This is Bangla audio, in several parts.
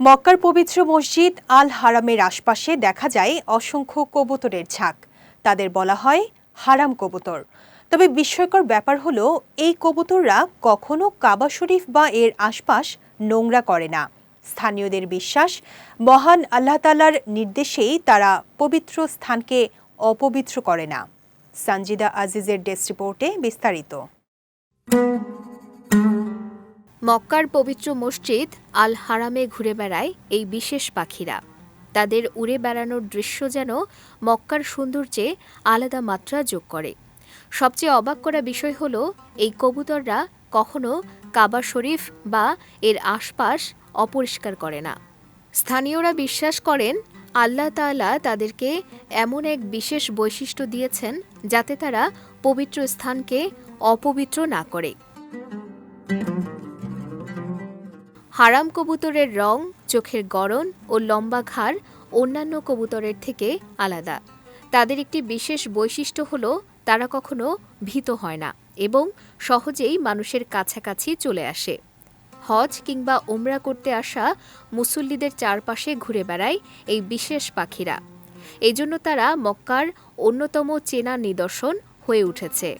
মক্কার পবিত্র মসজিদ আল হারামের আশপাশে দেখা যায় অসংখ্য কবুতরের ঝাঁক। তাদের বলা হয় হারাম কবুতর। তবে বিস্ময়কর ব্যাপার হলো, এই কবুতররা কখনো কাবা শরীফ বা এর আশপাশ নোংরা করে না। স্থানীয়দের বিশ্বাস, মহান আল্লাহ তালার নির্দেশেই তারা পবিত্র স্থানকে অপবিত্র করে না। সঞ্জিদা আজিজের ডেস্ক রিপোর্টে বিস্তারিত। মক্কার পবিত্র মসজিদ আল হারামে ঘুরে বেড়ায় এই বিশেষ পাখিরা। তাদের উড়ে বেড়ানোর দৃশ্য যেন মক্কার সৌন্দর্যে আলাদা মাত্রা যোগ করে। সবচেয়ে অবাক করা বিষয় হল, এই কবুতররা কখনো কাবা শরীফ বা এর আশপাশ অপরিষ্কার করে না। স্থানীয়রা বিশ্বাস করেন, আল্লাহ তাআলা তাদেরকে এমন এক বিশেষ বৈশিষ্ট্য দিয়েছেন যাতে তারা পবিত্র স্থানকে অপবিত্র না করে। হারাম কবুতরের রং, চোখের গড়ন ও লম্বা ঘাড় অন্যান্য কবুতরের থেকে আলাদা। তাদের একটি বিশেষ বৈশিষ্ট্য হল, তারা কখনো ভীত হয় না এবং সহজেই মানুষের কাছাকাছি চলে আসে। হজ কিংবা ওমরা করতে আসা মুসল্লিদের চারপাশে ঘুরে বেড়ায় এই বিশেষ পাখিরা। এজন্য তারা মক্কার অন্যতম চেনা নিদর্শন হয়ে উঠেছে।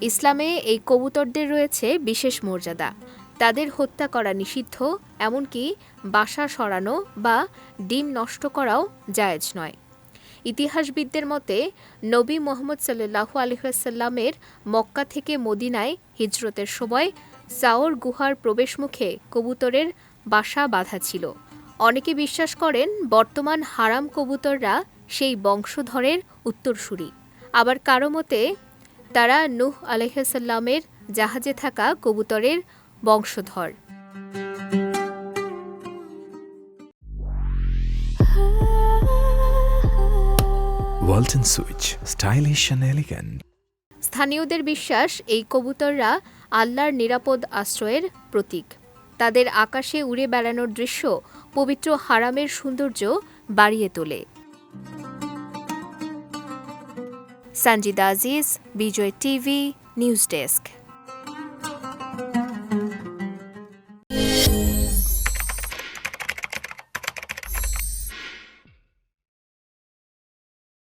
ইসলামে এই কবুতরদের রয়েছে বিশেষ মর্যাদা। তাদের হত্যা করা নিষিদ্ধ, এমনকি বাসা সরানো বা ডিম নষ্ট করাও জায়েজ নয়। ইতিহাসবিদদের মতে, নবী মোহাম্মদ সাল্লাহু আলহাসাল্লামের মক্কা থেকে মদিনায় হিজরতের সময় সাওর গুহার প্রবেশমুখে কবুতরের বাসা বাঁধা ছিল। অনেকে বিশ্বাস করেন, বর্তমান হারাম কবুতররা সেই বংশধরের উত্তরসূরি। আবার কারও মতে তারা নূহ আলহাসাল্লামের জাহাজে থাকা কবুতরের বংশধর। Walton switch stylish and elegant স্থানীয়দের বিশ্বাস এই কবুতররা আল্লাহর নিরাপদ আশ্রয়ের প্রতীক। তাদের আকাশে উড়ে বেড়ানোর দৃশ্য পবিত্র হারামের সৌন্দর্য বাড়িয়ে তোলে। Sanjida Aziz Bijoy TV news desk